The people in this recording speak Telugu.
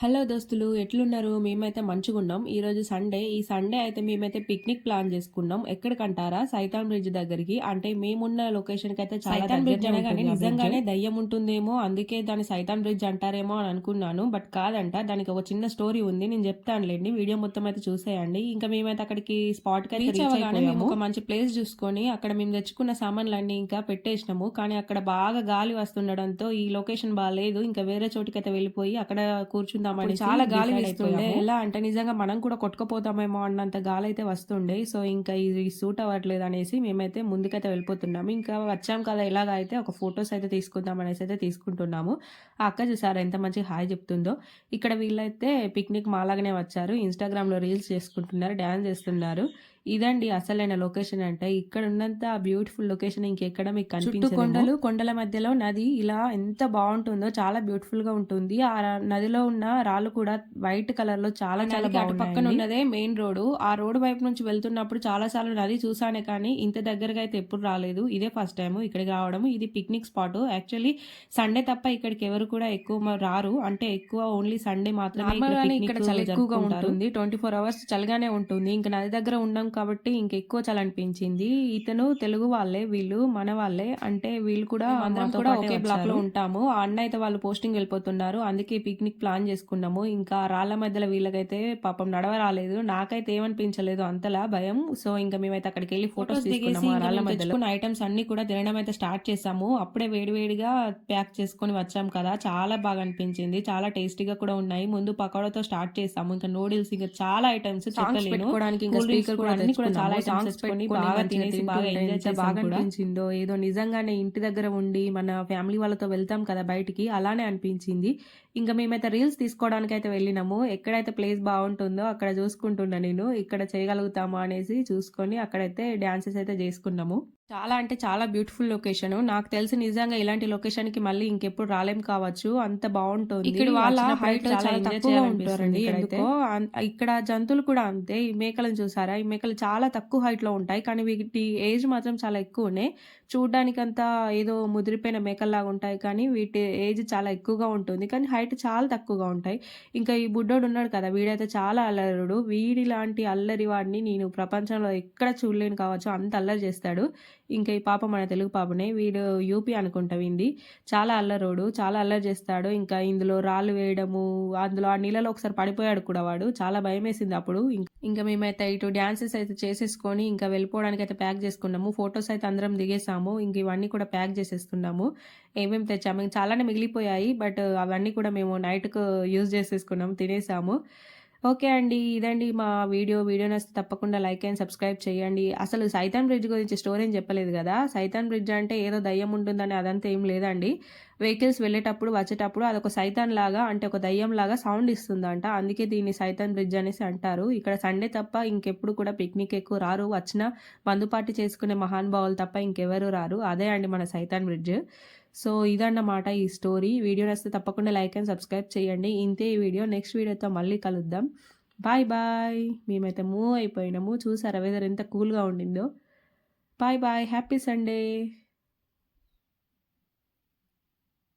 హలో దోస్తులు ఎట్లున్నారు? మేమైతే మంచిగా ఉన్నాం ఈ రోజు సండే. ఈ సండే అయితే మేమైతే పిక్నిక్ ప్లాన్ చేసుకున్నాం. ఎక్కడికంటారా? సైతాన్ బ్రిడ్జ్ దగ్గరికి. అంటే మేమున్న లొకేషన్కి అయితే చాలా బ్రిడ్జ్ అనగానే నిజంగానే దయ్యం ఉంటుందేమో. అందుకే దాని సైతాన్ బ్రిడ్జ్ అంటారేమో అని అనుకున్నాను. బట్ కాదంట. దానికి ఒక చిన్న స్టోరీ ఉంది. నేను చెప్తానులేండి. వీడియో మొత్తం అయితే చూసేయండి. ఇంకా మేమైతే అక్కడికి స్పాట్కి అయితే రీచ్ అవ్వగానే మేము ఒక మంచి ప్లేస్ చూసుకొని అక్కడ మేము తెచ్చుకున్న సామాన్లన్నీ ఇంకా పెట్టేసినాము. కానీ అక్కడ బాగా గాలి వస్తుండడంతో ఈ లొకేషన్ బాగాలేదు ఇంకా వేరే చోటుకైతే వెళ్ళిపోయి అక్కడ కూర్చుందామని చాలా గాలి వేస్తుండే. ఎలా అంటే నిజంగా మనం కూడా కొట్టుకుపోతామేమో అన్నంత గాలి అయితే వస్తుండే. సో ఇంకా ఇది సూట్ అవ్వట్లేదు అనేసి మేమైతే ముందుకైతే వెళ్ళిపోతున్నాము. ఇంకా వచ్చాం కదా ఇలాగ అయితే ఒక ఫొటోస్ అయితే తీసుకుందాం అనేసి అయితే తీసుకుంటున్నాము. ఆ అక్క చూసారా ఎంత మంచి హాయ్ చెప్తుందో. ఇక్కడ వీళ్ళైతే పిక్నిక్ మాలాగానే వచ్చారు. ఇన్స్టాగ్రామ్లో రీల్స్ చేసుకుంటున్నారు డ్యాన్స్ చేస్తున్నారు. ఇదండి అసలైన లొకేషన్ అంటే. ఇక్కడ ఉన్నంత బ్యూటిఫుల్ లొకేషన్ ఇంకెక్కడ మీకు కనిపించదు కొండలు కొండల మధ్యలో నది ఇలా ఎంత బాగుంటుందో చాలా బ్యూటిఫుల్గా ఉంటుంది. ఆ నదిలో ఉన్న రాళ్ళు కూడా వైట్ కలర్లో చాలా చాలా అటు పక్కన ఉన్నదే మెయిన్ రోడ్ ఆ రోడ్ వైపు నుంచి వెళ్తున్నప్పుడు చాలా సార్లు నది చూసానే కానీ ఇంత దగ్గరగా అయితే ఎప్పుడు రాలేదు. ఇదే ఫస్ట్ టైం ఇక్కడికి రావడం ఇది పిక్నిక్ స్పాట్. యాక్చువల్లీ సండే తప్ప ఇక్కడికి ఎవరు కూడా ఎక్కువ రారు. అంటే ఎక్కువ ఓన్లీ సండే మాత్రమే ఇక్కడ చలి ఎక్కువగా ఉంటుంది. ట్వంటీ ఫోర్ అవర్స్ చలిగానే ఉంటుంది. ఇంకా నది దగ్గర ఉన్నాం కాబట్టి ఇంకెక్కువ చలి అనిపించింది ఇతను తెలుగు వాళ్ళే వీళ్ళు మన వాళ్ళే. అంటే వీళ్ళు కూడా అందరం కూడా ఒకే బ్లాక్లో ఉంటాము. ఆ అన్న అయితే వాళ్ళు పోస్టింగ్ వెళ్ళిపోతున్నారు. అందుకే పిక్నిక్ ప్లాన్ చేసుకున్నాము. ఇంకా రాళ్ళ మధ్యలో వీళ్ళకైతే పాపం నడవ రాలేదు నాకైతే ఏమనిపించలేదు అంతలా భయం. సో ఇంకా మేమైతే అక్కడికి వెళ్ళి ఫొటోస్ తీసుకున్నాము ఆ రాళ్ళ మధ్యలో. ఐటమ్స్ అన్ని కూడా తినడం అయితే స్టార్ట్ చేసాము. అప్పుడే వేడివేడిగా ప్యాక్ చేసుకొని వచ్చాం కదా. చాలా బాగా అనిపించింది. చాలా టేస్టీగా కూడా ఉన్నాయి. ముందు పకోడాతో స్టార్ట్ చేసాము. ఇంకా నూడిల్స్ ఇంకా చాలా ఐటమ్స్ పెట్టుకోవడానికి ఇంకా స్పీకర్ కూడా అన్ని కూడా చాలా సాంగ్స్ పెట్టుకొని బాగా తినేసి బాగా ఎంజాయ్ చేసి బాగా అనిపించిందో ఏదో నిజంగానే ఇంటి దగ్గర ఉండి మన ఫ్యామిలీ వాళ్ళతో వెళ్తాం కదా బయటికి అలానే అనిపించింది. ఇంకా మేమైతే రీల్స్ తీసుకోవడానికి అయితే వెళ్ళినాము. ఎక్కడైతే ప్లేస్ బాగుంటుందో అక్కడ చూసుకుంటున్నా నేను. ఇక్కడ చేయగలుగుతాము అనేసి చూసుకొని అక్కడైతే డాన్సెస్ అయితే చేసుకున్నాము. చాలా అంటే చాలా బ్యూటిఫుల్ లొకేషన్ నాకు తెలిసి నిజంగా ఇలాంటి లొకేషన్కి మళ్ళీ ఇంకెప్పుడు రాలేం కావచ్చు. అంత బాగుంటుంది. ఇక్కడ వాళ్ళ హైట్ చాలా తక్కువ ఉంటారండి. ఎందుకో ఇక్కడ జంతువులు కూడా అంతే. ఈ మేకలను చూసారా? ఈ మేకలు చాలా తక్కువ హైట్లో ఉంటాయి. కానీ వీటి ఏజ్ మాత్రం చాలా ఎక్కువనే. చూడడానికి అంతా ఏదో ముదిరిపోయిన మేకల్లాగా ఉంటాయి. కానీ వీటి ఏజ్ చాలా ఎక్కువగా ఉంటుంది. కానీ హైట్ చాలా తక్కువగా ఉంటాయి. ఇంకా ఈ బుడ్డోడు ఉన్నాడు కదా వీడైతే చాలా అల్లరుడు. వీడి లాంటి అల్లరి వాడిని నేను ప్రపంచంలో ఎక్కడ చూడలేను కావచ్చు. అంత అల్లరి చేస్తాడు. ఇంకా ఈ పాప మన తెలుగు పాపనే వీడు యూపీ అనుకుంటా వింది. చాలా అల్లరోడు చాలా అల్లరి చేస్తాడు. ఇంకా ఇందులో రాళ్ళు వేయడము అందులో ఆ నీళ్ళలో ఒకసారి పడిపోయాడు కూడా వాడు. చాలా భయం వేసింది అప్పుడు. ఇంకా మేమైతే ఇటు డ్యాన్సెస్ అయితే చేసేసుకొని ఇంకా వెళ్ళిపోవడానికి అయితే ప్యాక్ చేసుకున్నాము. ఫొటోస్ అయితే అందరం దిగేసాము. ఇంక ఇవన్నీ కూడా ప్యాక్ చేసేసుకున్నాము. ఏమేమి తెచ్చాము? ఇంక చాలానే మిగిలిపోయాయి. బట్ అవన్నీ కూడా మేము నైట్కు యూజ్ చేసేసుకున్నాము తినేసాము. ఓకే అండి. ఇదండి మా వీడియో. వీడియో నచ్చితే తప్పకుండా లైక్ అండ్ సబ్స్క్రైబ్ చేయండి. అసలు సైతాన్ బ్రిడ్జ్ గురించి స్టోరీ ఏం చెప్పలేదు కదా? సైతాన్ బ్రిడ్జ్ అంటే ఏదో దయ్యం ఉంటుందని అదంతా ఏం లేదండి. వెహికల్స్ వెళ్ళేటప్పుడు వచ్చేటప్పుడు అదొక సైతాన్ లాగా అంటే ఒక దయ్యం లాగా సౌండ్ ఇస్తుందంట. అందుకే దీన్ని సైతాన్ బ్రిడ్జ్ అనేసి అంటారు. ఇక్కడ సండే తప్ప ఇంకెప్పుడు కూడా పిక్నిక్ ఎక్కువ రారు. వచ్చిన మందుపాటి చేసుకునే మహానుభావులు తప్ప ఇంకెవరు రారు. అదే అండి మన సైతాన్ బ్రిడ్జ్. సో ఇదన్నమాట ఈ స్టోరీ వీడియో నచ్చితే తప్పకుండా లైక్ అండ్ సబ్స్క్రైబ్ చేయండి. ఇంతే ఈ వీడియో నెక్స్ట్ వీడియోతో మళ్ళీ కలుద్దాం. బాయ్ బాయ్ మేమైతే మూవ్ అయిపోయినాము. చూసారా వెదర్ ఎంత కూల్గా ఉండిందో. Bye bye happy Sunday